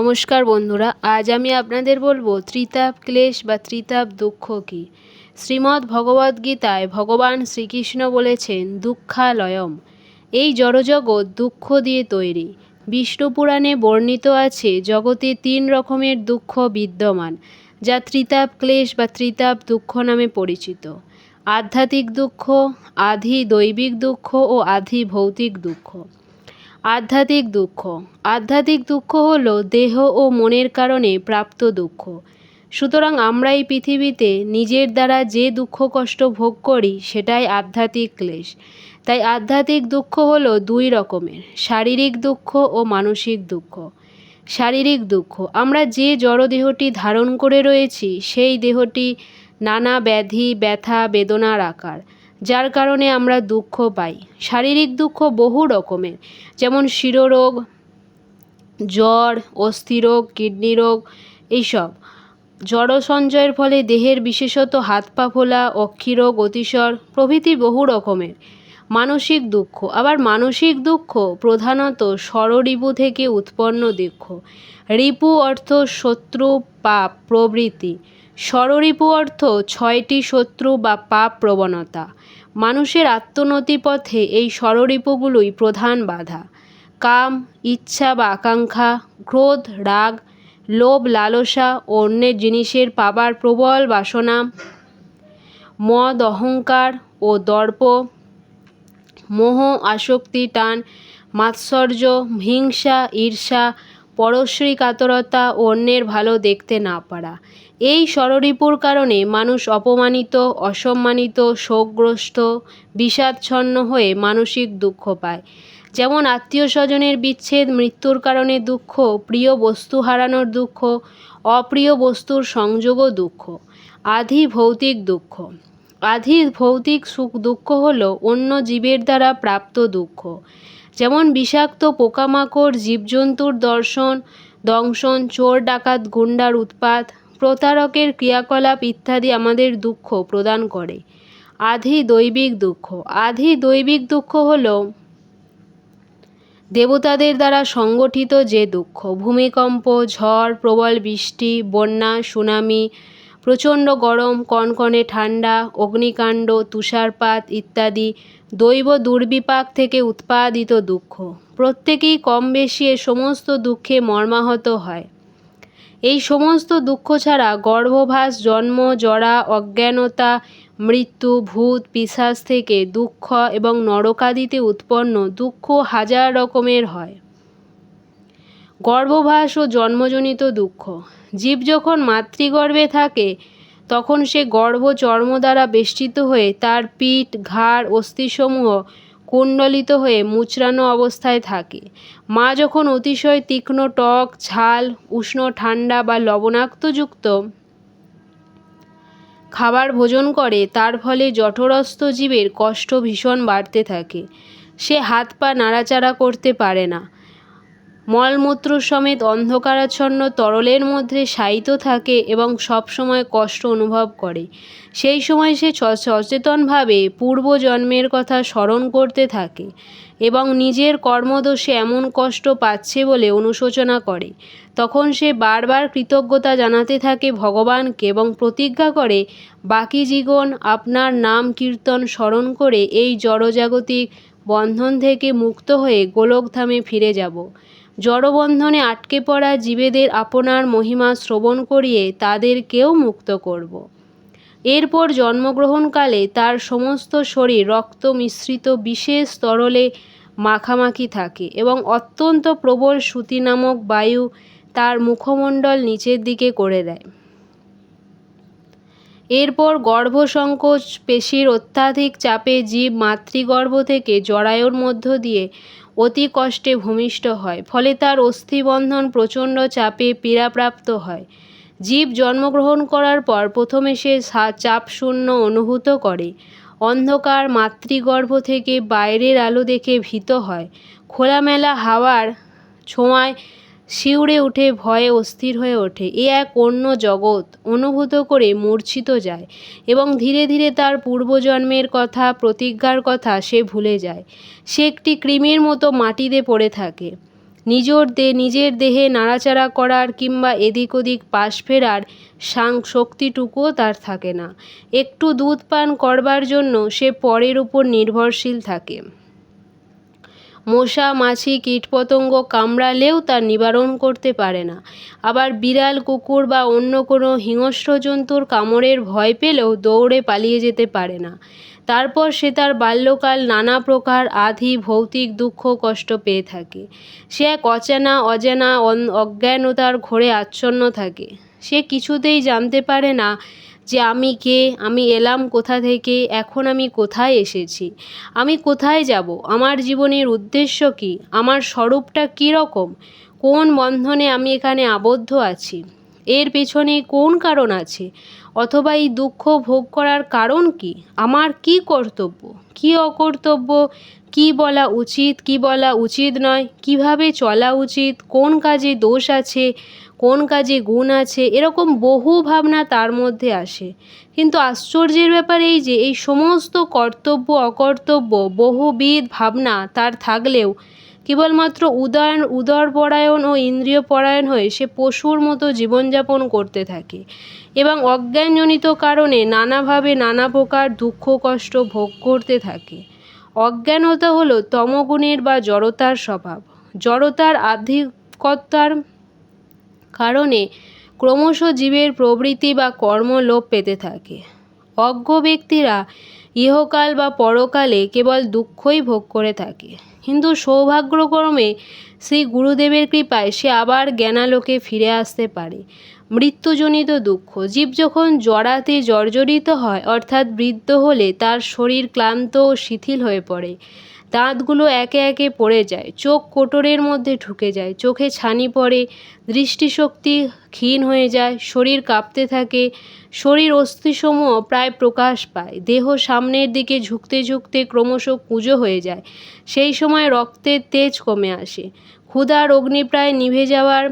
নমস্কার বন্ধুরা, আজ আমি আপনাদের বলব ত্রিতাপ ক্লেশ বা ত্রিতাপ দুঃখ কী? শ্রীমদ্ ভগবদ্গীতায় ভগবান শ্রীকৃষ্ণ বলেছেন, দুঃখালয়ম। এই জড়জগৎ দুঃখ দিয়ে তৈরি। বিষ্ণু পুরাণে বর্ণিত আছে, জগতে তিন রকমের দুঃখ বিদ্যমান, যা ত্রিতাপ ক্লেশ বা ত্রিতাপ দুঃখ নামে পরিচিত। আধ্যাত্মিক দুঃখ আধি দৈবিক দুঃখ ও আধি ভৌতিক দুঃখ। আধ্যাত্মিক দুঃখ। আধ্যাত্মিক দুঃখ হল দেহ ও মনের কারণে প্রাপ্ত দুঃখ। সুতরাং আমরা এই পৃথিবীতে নিজের দ্বারা যে দুঃখ কষ্ট ভোগ করি, সেটাই আধ্যাত্মিক ক্লেশ। তাই আধ্যাত্মিক দুঃখ হল দুই রকমের, শারীরিক দুঃখ ও মানসিক দুঃখ। শারীরিক দুঃখ, আমরা যে জড়দেহটি ধারণ করে রয়েছি, সেই দেহটি নানা ব্যাধি, ব্যথা, বেদনার আকার। যার কারণে আমরা দুঃখ পাই। শারীরিক দুঃখ বহু রকমের, যেমন শিরোরোগ, জ্বর, অস্থিরোগ, কিডনি রোগ, এইসব। জড় সঞ্চয়ের ফলে দেহের বিশেষত হাত পা ফোলা অক্ষিরোগ অতিসর প্রভৃতি বহু রকমের। মানসিক দুঃখ, আবার মানসিক দুঃখ প্রধানত ষড়রিপু থেকে উৎপন্ন দুঃখ। রিপু অর্থ শত্রু পাপ প্রবৃত্তি। ষড়রিপু অর্থ ছয়টি শত্রু বা পাপ প্রবণতা। মানুষের আত্মনতি পথে এই ষড়রিপুগুলোই প্রধান বাধা। কাম, ইচ্ছা বা আকাঙ্ক্ষা, ক্রোধ, রাগ, লোভ, লালসা ও অন্যের জিনিসের পাবার প্রবল বাসনা, মদ, অহংকার ও দর্প, মোহ, আসক্তি, টান, মাৎসর্য, হিংসা, ঈর্ষা, পরশ্রী, কাতরতা অন্যের ভালো দেখতে না পারা। এই ষড়রিপুর কারণে মানুষ অপমানিত, অসম্মানিত, শোকগ্রস্ত বিষাদছন্ন হয়ে মানসিক দুঃখ পায়। যেমন আত্মীয় স্বজনের বিচ্ছেদ, মৃত্যুর কারণে দুঃখ, প্রিয় বস্তু হারানোর দুঃখ, অপ্রিয় বস্তুর সংযোগও দুঃখ। আধি ভৌতিক দুঃখ। আধি ভৌতিক সুখ দুঃখ হল অন্য জীবের দ্বারা প্রাপ্ত দুঃখ। যেমন বিষাক্ত পোকামাকড়, জীবজন্তুর দর্শন, দংশন, চোর, ডাকাত গুন্ডার উৎপাত প্রতারকের ক্রিয়াকলাপ ইত্যাদি আমাদের দুঃখ প্রদান করে। আধি দৈবিক দুঃখ। আধি দৈবিক দুঃখ হল দেবতাদের দ্বারা সংগঠিত যে দুঃখ। ভূমিকম্প, ঝড়, প্রবল বৃষ্টি, বন্যা, সুনামি, প্রচণ্ড গরম, কনকনে ঠান্ডা, অগ্নিকাণ্ড, তুষারপাত ইত্যাদি দৈব দুর্বিপাক থেকে উৎপাদিত দুঃখ। প্রত্যেকেই কম বেশি এ সমস্ত দুঃখে মর্মাহত হয়। এই সমস্ত দুঃখ ছাড়া গর্ভভাস, জন্ম, জরা, অজ্ঞানতা, মৃত্যু, ভূত পিশাচ থেকে দুঃখ এবং নরকাদিতে উৎপন্ন দুঃখ হাজার রকমের হয়। গর্ভভাস ও জন্মজনিত দুঃখ। জীব যখন মাতৃগর্ভে থাকে, তখন সে গর্ভ চর্ম দ্বারা বেষ্টিত হয়ে তার পিঠ, ঘাড়, অস্থিসমূহ কুণ্ডলিত হয়ে মুচড়ানো অবস্থায় থাকে। মা যখন অতিশয় তীক্ষ্ণ টক ছাল উষ্ণ, ঠান্ডা বা লবণাক্তযুক্ত খাবার ভোজন করে, তার ফলে জঠরস্থ জীবের কষ্ট ভীষণ বাড়তে থাকে। সে হাত পা নাড়াচাড়া করতে পারে না। মলমূত্র সমেত অন্ধকারাচ্ছন্ন তরলের মধ্যে শায়িত থাকে এবং সবসময় কষ্ট অনুভব করে। সেই সময় সে সচেতনভাবে পূর্বজন্মের কথা স্মরণ করতে থাকে এবং নিজের কর্মদোষে এমন কষ্ট পাচ্ছে বলে অনুশোচনা করে। তখন সে বারবার কৃতজ্ঞতা জানাতে থাকে ভগবানকে এবং প্রতিজ্ঞা করে, বাকি জীবন আপনার নাম কীর্তন স্মরণ করে এই জড়জাগতিক বন্ধন থেকে মুক্ত হয়ে গোলকধামে ফিরে যাব। জড়বন্ধনে আটকে পড়া জীবেদের আপনার মহিমা শ্রবণ করিয়ে তাদেরকেও মুক্ত করব। এরপর জন্মগ্রহণকালে তার সমস্ত শরীর রক্ত মিশ্রিত বিশেষ তরলে মাখামাখি থাকে এবং অত্যন্ত প্রবল সুতি নামক বায়ু তার মুখমণ্ডল নিচের দিকে করে দেয়। এরপর গর্ভসংকোচ পেশির অত্যাধিক চাপে জীব মাতৃগর্ভ থেকে জরায়ুর মধ্য দিয়ে অতি কষ্টে ভূমিষ্ঠ হয়, ফলে তার অস্থিবন্ধন প্রচণ্ড চাপে পীড়াপ্রাপ্ত হয়। জীব জন্মগ্রহণ করার পর প্রথমে সে চাপ শূন্য অনুভূত করে। অন্ধকার মাতৃগর্ভ থেকে বাইরের আলো দেখে ভীত হয়। খোলামেলা হাওয়ার ছোঁয়ায় শিউরে উঠে ভয়ে অস্থির হয়ে ওঠে। এ এক অন্য জগৎ, অনুভূত করে মূর্ছিত যায় এবং ধীরে ধীরে তার পূর্বজন্মের কথা, প্রতিজ্ঞার কথা সে ভুলে যায়। সে একটি কৃমির মতো মাটিতে পড়ে থাকে। নিজের দে, নিজের দেহে নাড়াচাড়া করার কিংবা এদিক ওদিক পাশ ফেরার সাং শক্তিটুকুও তার থাকে না। একটু দুধ পান করবার জন্য সে পরের উপর নির্ভরশীল থাকে। মশা, মাছি, কীটপতঙ্গ কামড়ালেও তার নিবারণ করতে পারে না। আবার বিড়াল, কুকুর বা অন্য কোনো হিংস্র জন্তুর কামড়ের ভয় পেলেও দৌড়ে পালিয়ে যেতে পারে না। তারপর সে তার বাল্যকাল নানা প্রকার আধি, ভৌতিক দুঃখ, কষ্ট পেয়ে থাকে। সে এক অচেনা, অজানা অজ্ঞানতার ঘোরে আচ্ছন্ন থাকে। সে কিছুতেই জানতে পারে না যে আমি কে, আমি এলাম কোথা থেকে, এখন আমি কোথায় এসেছি? আমি কোথায় যাব? আমার জীবনের উদ্দেশ্য কী? আমার স্বরূপটা কী রকম কোন বন্ধনে আমি এখানে আবদ্ধ আছি? এর পেছনে কোন কারণ আছে? অথবা এই দুঃখ ভোগ করার কারণ কি? আমার কি কর্তব্য? কি অকর্তব্য? কি বলা উচিত, কি বলা উচিত নয়? কীভাবে চলা উচিত? কোন কাজে দোষ আছে? কোন কাজে গুণ আছে, এরকম বহু ভাবনা তার মধ্যে আসে। কিন্তু আশ্চর্যের ব্যাপার এই যে, এই সমস্ত কর্তব্য, অকর্তব্য, বহুবিধ ভাবনা তার থাকলেও কেবলমাত্র উদয়ন, উদরপরায়ণ ও ইন্দ্রিয় পরায়ণ হয়ে সে পশুর মতো জীবনযাপন করতে থাকে এবং অজ্ঞানজনিত কারণে নানাভাবে নানা প্রকার দুঃখ, কষ্ট ভোগ করতে থাকে। অজ্ঞানতা হলো তমগুণের বা জড়তার স্বভাব। জড়তার আধিক্যতার কারণে ক্রমশ জীবের প্রবৃত্তি বা কর্ম লোপ পেতে থাকে। অজ্ঞ ব্যক্তিরা ইহকাল বা পরকালে কেবল দুঃখই ভোগ করে থাকে। কিন্তু সৌভাগ্যক্রমে শ্রী গুরুদেবের কৃপায় সে আবার জ্ঞানালোকে ফিরে আসতে পারে। মৃত্যুজনিত দুঃখ। জীব যখন জড়াতে জর্জরিত হয়, অর্থাৎ বৃদ্ধ হলে তার শরীর ক্লান্ত ও শিথিল হয়ে পড়ে। দাঁতগুলো একে একে পড়ে যায়, চোখ কোটরের মধ্যে ঢুকে যায়, চোখে ছানি পড়ে, দৃষ্টিশক্তি ক্ষীণ হয়ে যায়, শরীর কাঁপতে থাকে, শরীর অস্থিসমূহ প্রায় প্রকাশ পায়, দেহ সামনের দিকে ঝুঁকতে ঝুঁকতে ক্রমশ কুঁজো হয়ে যায়, সেই সময় রক্তের তেজ কমে আসে। ক্ষুধার অগ্নি প্রায় নিভে যাওয়ার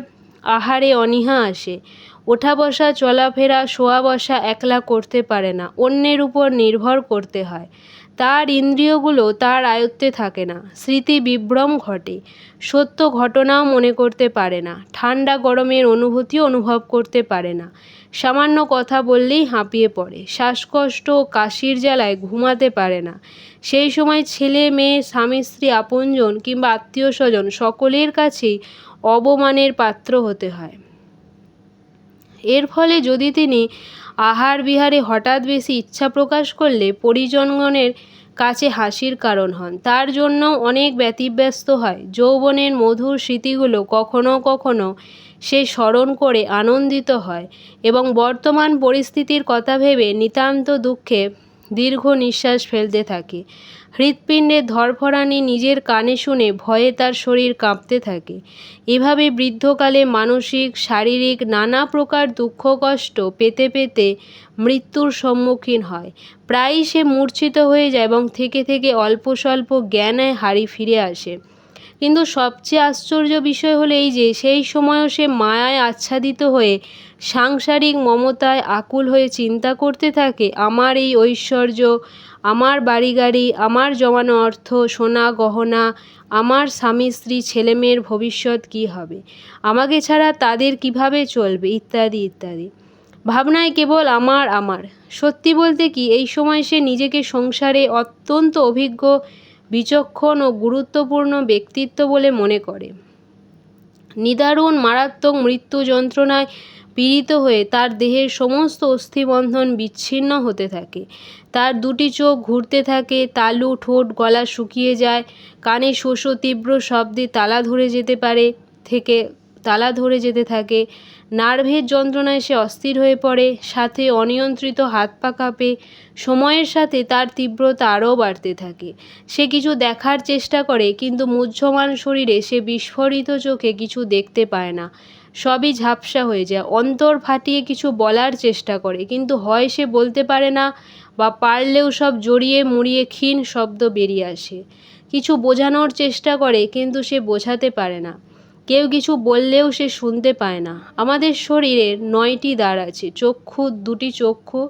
আহারে অনীহা আসে। ওঠা বসা চলাফেরা শোয়া বসা একলা করতে পারে না, অন্যের উপর নির্ভর করতে হয়। তার ইন্দ্রিয়গুলো তার আয়ত্তে থাকে না, স্মৃতি বিভ্রম ঘটে, সত্য ঘটনাও মনে করতে পারে না, ঠান্ডা গরমের অনুভূতিও অনুভব করতে পারে না। সামান্য কথা বললেই হাঁপিয়ে পড়ে, শ্বাসকষ্ট কাশির জ্বালায় ঘুমাতে পারে না। সেই সময় ছেলে, মেয়ে, স্বামী, স্ত্রী, আপনজন কিংবা আত্মীয় স্বজন সকলের কাছেই অবমানের পাত্র হতে হয়। এর ফলে যদি তিনি আহার বিহারে হঠাৎ বেশি ইচ্ছা প্রকাশ করলে পরিজনগণের কাছে হাসির কারণ হন। তার জন্য অনেক ব্যতিব্যস্ত হয়। যৌবনের মধুর স্মৃতিগুলো কখনো কখনো সে স্মরণ করে আনন্দিত হয় এবং বর্তমান পরিস্থিতির কথা ভেবে নিতান্ত দুঃখে দীর্ঘ নিঃশ্বাস ফেলতে থাকে। হৃৎপিণ্ডের ধরফরানি নিজের কানে শুনে ভয়ে তার শরীর কাঁপতে থাকে। এভাবে বৃদ্ধকালে মানসিক, শারীরিক নানা প্রকার দুঃখ, কষ্ট পেতে পেতে মৃত্যুর সম্মুখীন হয়। প্রায়ই সে মূর্ছিত হয়ে যায় এবং থেকে থেকে অল্প স্বল্প জ্ঞানে হারি ফিরে আসে। কিন্তু সবচেয়ে আশ্চর্য বিষয় হলো এই যে, সেই সময়ও সে মায়ায় আচ্ছাদিত হয়ে সাংসারিক মমতায় আকুল হয়ে চিন্তা করতে থাকে, আমার এই ঐশ্বর্য, আমার বাড়ি গাড়ি আমার জমানো অর্থ, সোনা, গহনা, আমার স্বামী, স্ত্রী, ছেলেমেয়ের ভবিষ্যৎ কী হবে? আমাকে ছাড়া তাদের কীভাবে চলবে? ইত্যাদি ইত্যাদি। ভাবনায় কেবল আমার আমার। সত্যি বলতে কি, এই সময় সে নিজেকে সংসারে অত্যন্ত অভিজ্ঞ বিচক্ষণ ও গুরুত্বপূর্ণ ব্যক্তিত্ব বলে মনে করে। নিদারুণ মারাত্মক মৃত্যু যন্ত্রণায় পীড়িত হয়ে তার দেহের সমস্ত অস্থিবন্ধন বিচ্ছিন্ন হতে থাকে। তার দুটি চোখ ঘুরতে থাকে, তালু, ঠোঁট, গলা শুকিয়ে যায়, কানে শোষ তীব্র শব্দে তালা ধরে যেতে পারে, থেকে, তালা ধরে যেতে থাকে নার্ভের যন্ত্রণায় সে অস্থির হয়ে পড়ে, সাথে অনিয়ন্ত্রিত হাত পা কাঁপে, সময়ের সাথে তার তীব্রতা আরও বাড়তে থাকে। সে কিছু দেখার চেষ্টা করে, কিন্তু মুহ্যমান শরীরে সে বিস্ফোরিত চোখে কিছু দেখতে পায় না। সবই ঝাপসা হয়ে যায়, অন্তর ফাটিয়ে কিছু বলার চেষ্টা করে, কিন্তু হয় সে বলতে পারে না বা পারলেও সব জড়িয়ে মুড়িয়ে ক্ষীণ শব্দ বেরিয়ে আসে। কিছু বোঝানোর চেষ্টা করে, কিন্তু সে বোঝাতে পারে না। কেউ কিছু বললেও সে শুনতে পায় না। আমাদের শরীরের নয়টি দ্বার আছে, চক্ষু দুটি চক্ষু,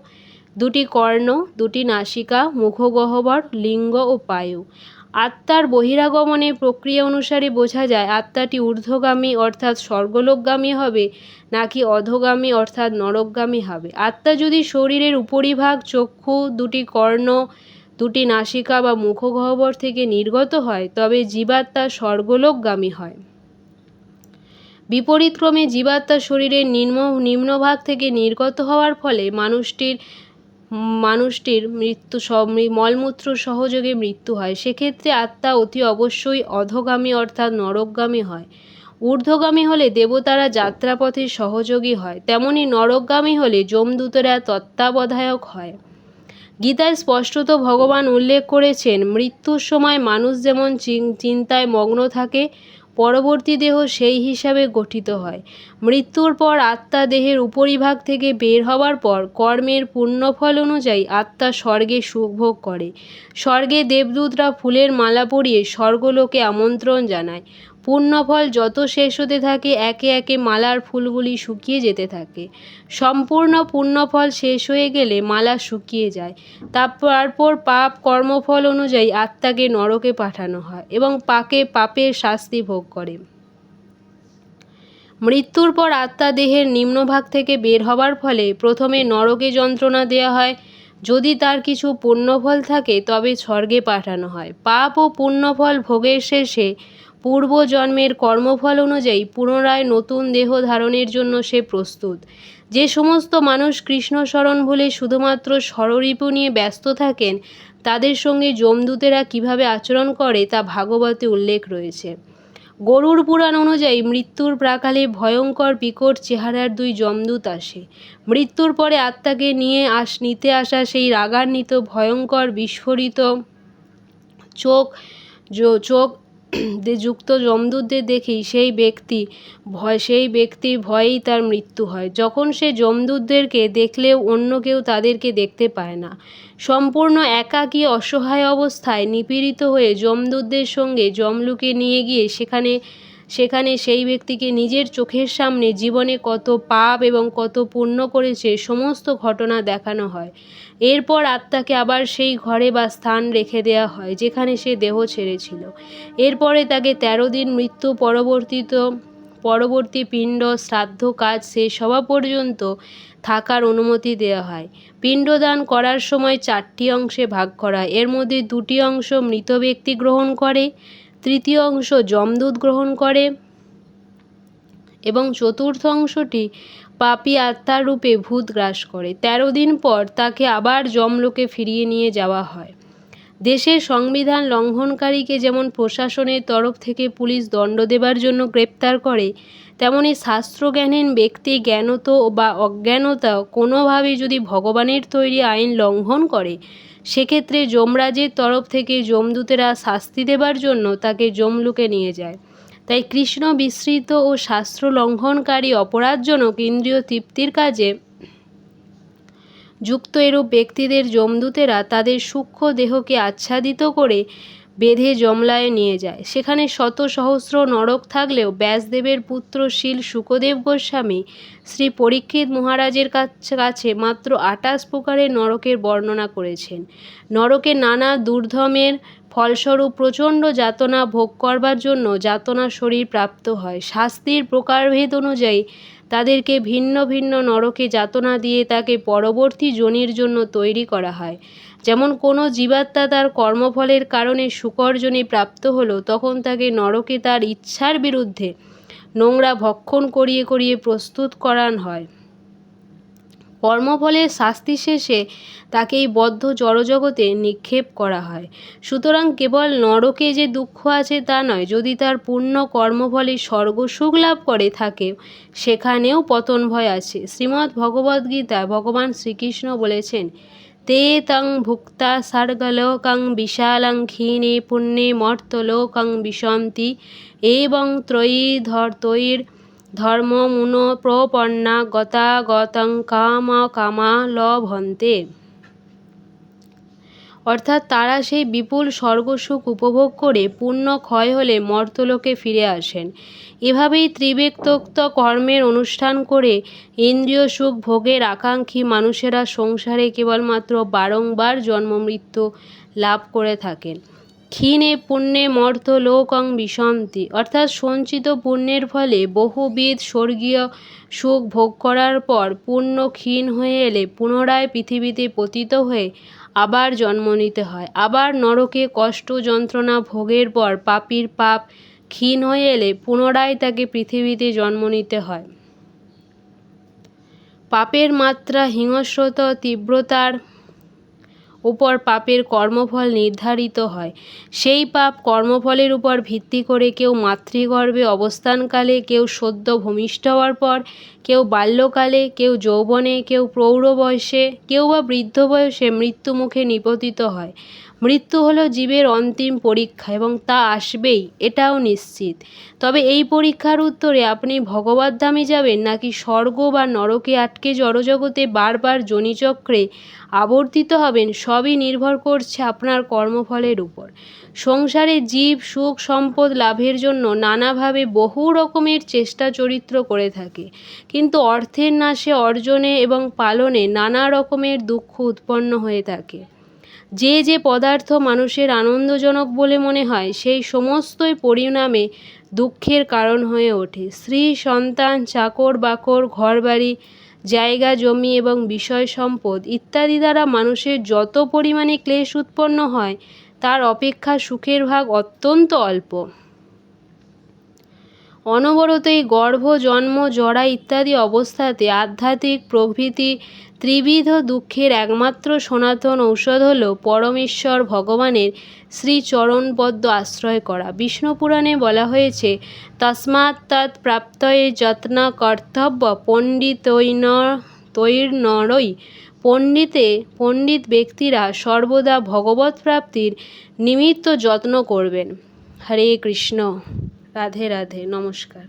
দুটি কর্ণ, দুটি নাসিকা, মুখগহ্বর, লিঙ্গ ও পায়ু। আত্মার বহিরাগমনের প্রক্রিয়া অনুসারে বোঝা যায়, আত্মাটি ঊর্ধ্বগামী অর্থাৎ স্বর্গলোকগামী হবে নাকি অধোগামী অর্থাৎ নরকগামী হবে। আত্মা যদি শরীরের উপরিভাগ, চক্ষু দুটি কর্ণ, দুটি নাসিকা বা মুখগহ্বর থেকে নির্গত হয়, তবে জীবাত্মা স্বর্গলোকগামী হয়। বিপরীতক্রমে জীবাত্মা শরীরের নিম্ন নিম্নভাগ থেকে নির্গত হওয়ার ফলে মানুষটির মানুষটির মৃত্যু মলমূত্র সহযোগে মৃত্যু হয়। সেক্ষেত্রে আত্মা অতি অবশ্যই অধগামী অর্থাৎ নরকগামী হয়। ঊর্ধ্বগামী হলে দেবতারা যাত্রাপথের সহযোগী হয়। তেমনি নরকগামী হলে যমদূতরা তত্ত্বাবধায়ক হয়। গীতায় স্পষ্টত ভগবান উল্লেখ করেছেন, মৃত্যুর সময় মানুষ যেমন চিন্তায় মগ্ন থাকে পরবর্তী দেহ সেই হিসাবে গঠিত হয়। মৃত্যুর পর আত্মা দেহের উপরিভাগ থেকে বের হওয়ার পর কর্মের পুণ্যফল অনুযায়ী আত্মা স্বর্গে সুখভোগ করে। স্বর্গে দেবদূতরা ফুলের মালা পরিয়ে স্বর্গলোকে আমন্ত্রণ জানায়। পুণ্যফল যত শেষ হতে থাকে, একে একে মালার ফুলগুলি শুকিয়ে যেতে থাকে। সম্পূর্ণ পুণ্যফল শেষ হয়ে গেলে মালা শুকিয়ে যায়। তারপর পাপ কর্মফল অনুযায়ী আত্মাকে নরকে পাঠানো হয় এবং পাকে পাপের শাস্তি ভোগ করে। মৃত্যুর পর আত্মা দেহের নিম্নভাগ থেকে বের হবার ফলে প্রথমে নরকে যন্ত্রণা দেওয়া হয়। যদি তার কিছু পুণ্যফল থাকে, তবে স্বর্গে পাঠানো হয়। পাপ ও পুণ্যফল ভোগের শেষে পূর্বজন্মের কর্মফল অনুযায়ী পুনরায় নতুন দেহ ধারণের জন্য সে প্রস্তুত। যে সমস্ত মানুষ কৃষ্ণ স্মরণ ভুলে শুধুমাত্র স্বররিপু নিয়ে ব্যস্ত থাকেন, তাদের সঙ্গে যমদূতেরা কীভাবে আচরণ করে তা ভাগবতে উল্লেখ রয়েছে। গরুর পুরাণ অনুযায়ী মৃত্যুর প্রাকালে ভয়ঙ্কর বিকট চেহারার দুই যমদূত আসে। মৃত্যুর পরে আত্মাকে নিয়ে আস, নিতে আসা সেই রাগান্বিত, ভয়ঙ্কর, বিস্ফোরিত চোখ চোখ যুক্ত যমদূতদের দেখি, সেই ব্যক্তি ভয়, সেই ব্যক্তির ভয়েই তার মৃত্যু হয়। যখন সে যমদূতদেরকে দেখলেও অন্য কেউ তাদেরকে দেখতে পায় না। সম্পূর্ণ একাকী অসহায় অবস্থায় নিপীড়িত হয়ে যমদূতদের সঙ্গে যমলুকে নিয়ে গিয়ে সেখানে সেখানে সেই ব্যক্তিকে নিজের চোখের সামনে জীবনে কত পাপ এবং কত পুণ্য করেছে সমস্ত ঘটনা দেখানো হয়। এরপর আত্মাকে আবার সেই ঘরে বা স্থান রেখে দেওয়া হয়, যেখানে সে দেহ ছেড়েছিল। এরপরে তাকে তেরো দিন মৃত্যু পরবর্তীত, পরবর্তী পিণ্ড, শ্রাদ্ধ কাজ শেষ হওয়া পর্যন্ত থাকার অনুমতি দেওয়া হয়। পিণ্ডদান করার সময় চারটি অংশে ভাগ করা এর মধ্যে দুটি অংশ মৃত ব্যক্তি গ্রহণ করে তৃতীয় অংশ যমদূত গ্রহণ করে এবং চতুর্থ অংশটি পাপি আত্মার রূপে ভূত গ্রাস করে। তেরো দিন পর তাকে আবার যমলোকে ফিরিয়ে নিয়ে যাওয়া হয়। দেশের সংবিধান লঙ্ঘনকারীকে যেমন প্রশাসনের তরফ থেকে পুলিশ দণ্ড দেবার জন্য গ্রেপ্তার করে, তেমনি শাস্ত্রজ্ঞানহীন ব্যক্তি জ্ঞানত বা অজ্ঞানতা কোনোভাবে যদি ভগবানের তৈরি আইন লঙ্ঘন করে সেক্ষেত্রে যমরাজের তরফ থেকে যমদূতেরা শাস্তি দেবার জন্য তাকে যমলুকে নিয়ে যায়। তাই কৃষ্ণ বিস্মৃত ও শাস্ত্র লঙ্ঘনকারী অপরাধজনক ইন্দ্রিয় তৃপ্তির কাজে যুক্ত এরূপ ব্যক্তিদের যমদূতেরা তাদের সূক্ষ্ম দেহকে আচ্ছাদিত করে বেঁধে জমলায় নিয়ে যায়। সেখানে শত সহস্র নরক থাকলেও ব্যাসদেবের পুত্র শীল সুখদেব গোস্বামী শ্রী পরীক্ষিত মহারাজের কাছে মাত্র আটাশ প্রকারের নরকের বর্ণনা করেছেন। নরকে নানা দুর্ধমের ফলস্বরূপ প্রচণ্ড যাতনা ভোগ করবার জন্য যাতনা শরীর প্রাপ্ত হয়। শাস্তির প্রকারভেদ অনুযায়ী তাদেরকে ভিন্ন ভিন্ন নরকে যাতনা দিয়ে তাকে পরবর্তী জনির জন্য তৈরি করা হয়। যেমন কোনো জীবাত্মা তার কর্মফলের কারণে শুকর্জনে প্রাপ্ত হলো, তখন তাকে নরকে তার ইচ্ছার বিরুদ্ধে নোংরা ভক্ষণ করিয়ে করিয়ে প্রস্তুত করান হয়। কর্মফলের শাস্তি শেষে তাকে এই বদ্ধ জড়জগতে নিক্ষেপ করা হয়। সুতরাং কেবল নরকে যে দুঃখ আছে তা নয়, যদি তার পূর্ণ কর্মফলে স্বর্গসুখ লাভ করে থাকে, সেখানেও পতন ভয় আছে। শ্রীমদ্ ভগবদ্গীতায় ভগবান শ্রীকৃষ্ণ বলেছেন, তে তং ভুক্তা স্বর্গলোকং বিশালং ক্ষীণে পুণ্যে মর্তলোকং বিশন্তি এবং ত্রয়ী ধর ত্রয়ীর ধর্মমুন প্রপন্না গতাগতং কাম কামা লভন্তে অর্থাৎ তারা সেই বিপুল স্বর্গসুখ উপভোগ করে পুণ্য ক্ষয় হলে মর্তলোকে ফিরে আসেন। এভাবেই ত্রিবেক্তোক্ত কর্মের অনুষ্ঠান করে ইন্দ্রিয় সুখ ভোগের আকাঙ্ক্ষী মানুষেরা সংসারে কেবলমাত্র বারংবার জন্ম মৃত্যু লাভ করে থাকেন। ক্ষীণে পুণ্যে মর্ত লোকং বিশন্তি অর্থাৎ সঞ্চিত পুণ্যের ফলে বহুবিধ স্বর্গীয় সুখ ভোগ করার পর পুণ্য ক্ষীণ হয়ে এলে পুনরায় পৃথিবীতে পতিত হয়ে আবার জন্ম নিতে হয়। আবার নরকে কষ্ট যন্ত্রণা ভোগের পর পাপীর পাপ ক্ষীণ হয়ে এলে পুনরায় তাকে পৃথিবীতে জন্ম নিতে হয়। পাপের মাত্রা হিংস্রত, তীব্রতার উপর পাপের কর্মফল নির্ধারিত হয়। সেই পাপ কর্মফলের উপর ভিত্তি করে কেউ মাতৃগর্ভে অবস্থানকালে কেউ সদ্য ভূমিষ্ঠ হওয়ার পর, কেউ বাল্যকালে, কেউ যৌবনে, কেউ প্রৌঢ় বয়সে কেউ বা বৃদ্ধ বয়সে মৃত্যুমুখে নিপতিত হয়। মৃত্যু হলো জীবের অন্তিম পরীক্ষা এবং তা আসবেই, এটাও নিশ্চিত। তবে এই পরীক্ষার উত্তরে আপনি ভগবদ্ধামে যাবেন নাকি স্বর্গ বা নরকে আটকে জড়জগতে বারবার জনিচক্রে আবর্তিত হবেন, সবই নির্ভর করছে আপনার কর্মফলের উপর। সংসারে জীব, সুখ, সম্পদ লাভের জন্য নানাভাবে বহু রকমের চেষ্টা চরিত্র করে থাকে। কিন্তু অর্থের নাশে অর্জনে এবং পালনে নানা রকমের দুঃখ উৎপন্ন হয়ে থাকে। যে যে পদার্থ মানুষের আনন্দজনক বলে মনে হয়, সেই সমস্তই পরিণামে দুঃখের কারণ হয়ে ওঠে। স্ত্রী, সন্তান, চাকর, বাকর, ঘরবাড়ি, জায়গা, জমি এবং বিষয় সম্পদ ইত্যাদি দ্বারা মানুষের যত পরিমাণে ক্লেশ উৎপন্ন হয়, তার অপেক্ষা সুখের ভাগ অত্যন্ত অল্প। অনবরত গর্ভ, জন্ম, জরা ইত্যাদি অবস্থাতে আধ্যাত্মিক প্রভৃতি ত্রিবিধ দুঃখের একমাত্র সনাতন ঔষধ হল পরমেশ্বর ভগবানের শ্রীচরণপদ্ম আশ্রয় করা। বিষ্ণু পুরাণে বলা হয়েছে, তস্মাৎ প্রাপ্তয়ে যত্ন কর্তব্য পণ্ডিতৈন তৈর্নরই পণ্ডিতে, পণ্ডিত ব্যক্তিরা সর্বদা ভগবৎ প্রাপ্তির নিমিত্ত যত্ন করবেন। হরে কৃষ্ণ। রাধে রাধে নমস্কার।